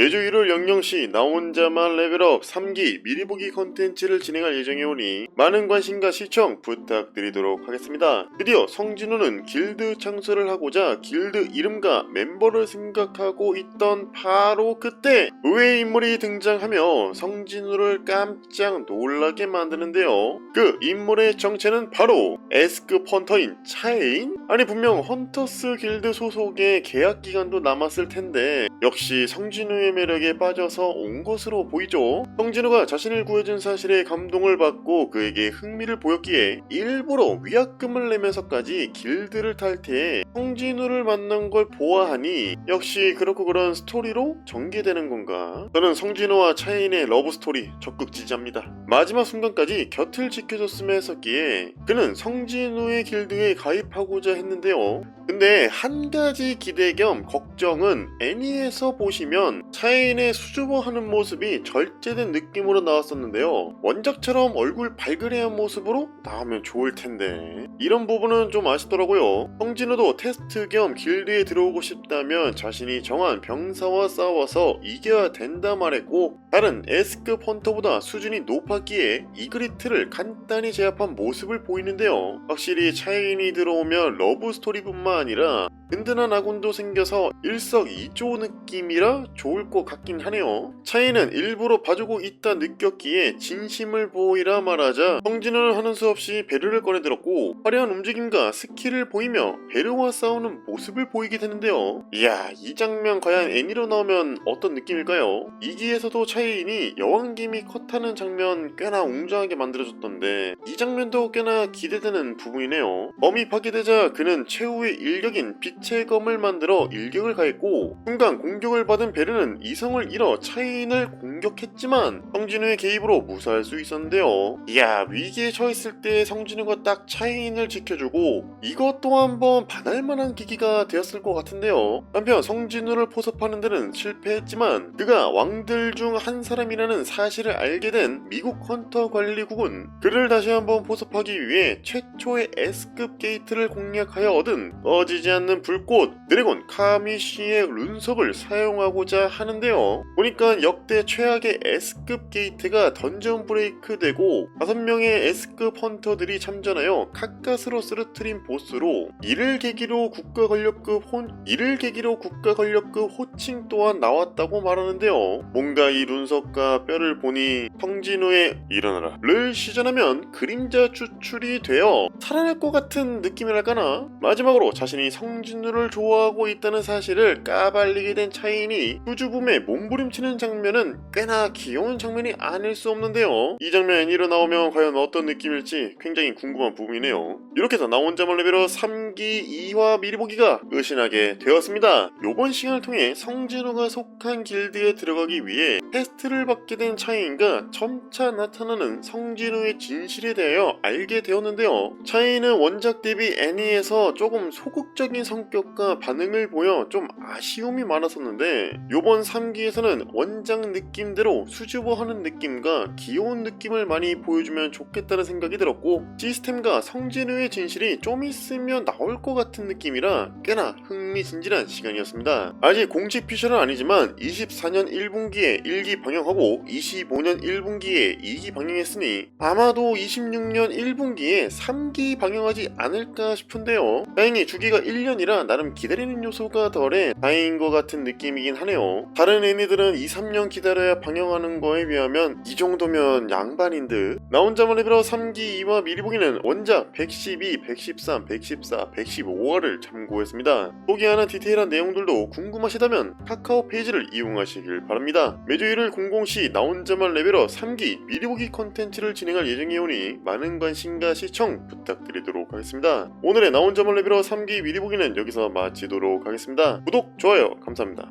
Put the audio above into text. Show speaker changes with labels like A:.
A: 매주 일요일 00시 나 혼자만 레벨업 3기 미리 보기 컨텐츠를 진행할 예정에 오니 많은 관심과 시청 부탁드리도록 하겠습니다. 드디어 성진우는 길드 창설을 하고자 길드 이름과 멤버를 생각하고 있던 바로 그때 의외의 인물이 등장하며 성진우를 깜짝 놀라게 만드는데요. 그 인물의 정체는 바로 S급 헌터인 차인? 아니 분명 헌터스 길드 소속의 계약 기간도 남았을 텐데 역시 성진우의 매력에 빠져서 온 것으로 보이죠. 성진우가 자신을 구해준 사실에 감동을 받고 그에게 흥미를 보였기에 일부러 위약금을 내면서까지 길드를 탈퇴해 성진우를 만난 걸 보아하니 역시 그렇고 그런 스토리로 전개되는 건가? 저는 성진우와 차인의 러브 스토리 적극 지지합니다. 마지막 순간까지 곁을 지켜줬으면 했었기에 그는 성진우의 길드에 가입하고자 했는데요. 근데 한 가지 기대 겸 걱정은 애니에서 보시면 차인의 수줍어하는 모습이 절제된 느낌으로 나왔었는데요. 원작처럼 얼굴 발그레한 모습으로 나오면 좋을 텐데 이런 부분은 좀 아쉽더라고요. 성진우도 테스트 겸 길드에 들어오고 싶다면 자신이 정한 병사와 싸워서 이겨야 된다 말했고 다른 S급 헌터보다 수준이 높았기에 이그리트를 간단히 제압한 모습을 보이는데요. 확실히 차인이 들어오면 러브 스토리뿐만 아니라 든든한 아군도 생겨서 일석이조 느낌이라 좋을 것 같긴 하네요. 차이는 일부러 봐주고 있다 느꼈기에 진심을 보이라 말하자 성진은 하는 수 없이 베르를 꺼내들었고 화려한 움직임과 스킬을 보이며 베르와 싸우는 모습을 보이게 되는데요. 이야 이 장면 과연 애니로 나오면 어떤 느낌일까요? 이기에서도 차이인이 여왕김이 컷하는 장면 꽤나 웅장하게 만들어졌던데 이 장면도 꽤나 기대되는 부분이네요. 범이 파괴되자 그는 최후의 일격인 빛의 검을 만들어 일격을 가했고 순간 공격을 받은 베르는 이성을 잃어 차이인을 공격했지만 성진우의 개입으로 무사할 수 있었는데요. 이야 위기에 처했을 때 성진우가 딱 차이인을 지켜주고 이것도 한번 반할 만한 계기가 되었을 것 같은데요. 한편 성진우를 포섭하는 데는 실패했지만 그가 왕들 중 한 사람이라는 사실을 알게 된 미국 헌터 관리국은 그를 다시 한번 포섭하기 위해 최초의 S급 게이트를 공략하여 얻은 꺼지지 않는 불꽃 드래곤 카미시의 룬석을 사용하고자 하는데요. 보니까 역대 최악의 S급 게이트가 던전 브레이크 되고 5명의 S급 헌터들이 참전하여 카카스로 쓰러트린 보스로 이를 계기로 국가 권력급 혼 이를 계기로 국가 권력급 호칭 또한 나왔다고 말하는데요. 뭔가 이 룬석과 뼈를 보니 성진우의 일어나라를 시전하면 그림자 추출이 되어 살아날 것 같은 느낌이랄까나 마지막으로 자신이 성진 우를 좋아하고 있다는 사실을 까발리게 된 차인이 수줍음에 몸부림치는 장면은 꽤나 귀여운 장면이 아닐 수 없는데요. 이 장면 애니로 나오면 과연 어떤 느낌일지 굉장히 궁금한 부분이네요. 이렇게 해서 나 혼자만 레벨업 3기 2화 미리 보기가 끝이나게 되었습니다 요번 시간을 통해 성진우가 속한 길드에 들어가기 위해 테스트를 받게 된 차이인과 점차 나타나는 성진우의 진실에 대하여 알게 되었는데요. 차이는 원작 대비 애니에서 조금 소극적인 성격과 반응을 보여 좀 아쉬움이 많았었는데 요번 3기에서는 원작 느낌대로 수줍어하는 느낌과 귀여운 느낌을 많이 보여주면 좋겠다는 생각이 들었고 시스템과 성진우의 진실이 좀 있으면 나올 것 같은 느낌이라 꽤나 흥미진진한 시간이었습니다. 아직 공식 피셜은 아니지만 24년 1분기에 1기 방영하고 25년 1분기에 2기 방영했으니 아마도 26년 1분기에 3기 방영하지 않을까 싶은데요. 다행히 주기가 1년이라 나름 기다리는 요소가 덜해 다행인 것 같은 느낌이긴 하네요. 다른 애니들은 2, 3년 기다려야 방영하는 거에 비하면 이 정도면 양반인 듯. 나 혼자만 레벨업 3기 2화 미리 보기는 원작 112, 113, 114, 115화를 참고했습니다. 소개하는 디테일한 내용들도 궁금하시다면 카카오 페이지를 이용하시길 바랍니다. 매주 일요일 00시 나 혼자만 레벨업 3기 미리 보기 컨텐츠를 진행할 예정이오니 많은 관심과 시청 부탁드리도록 하겠습니다. 오늘의 나 혼자만 레벨업 3기 미리 보기는 여기서 마치도록 하겠습니다. 구독, 좋아요 감사합니다.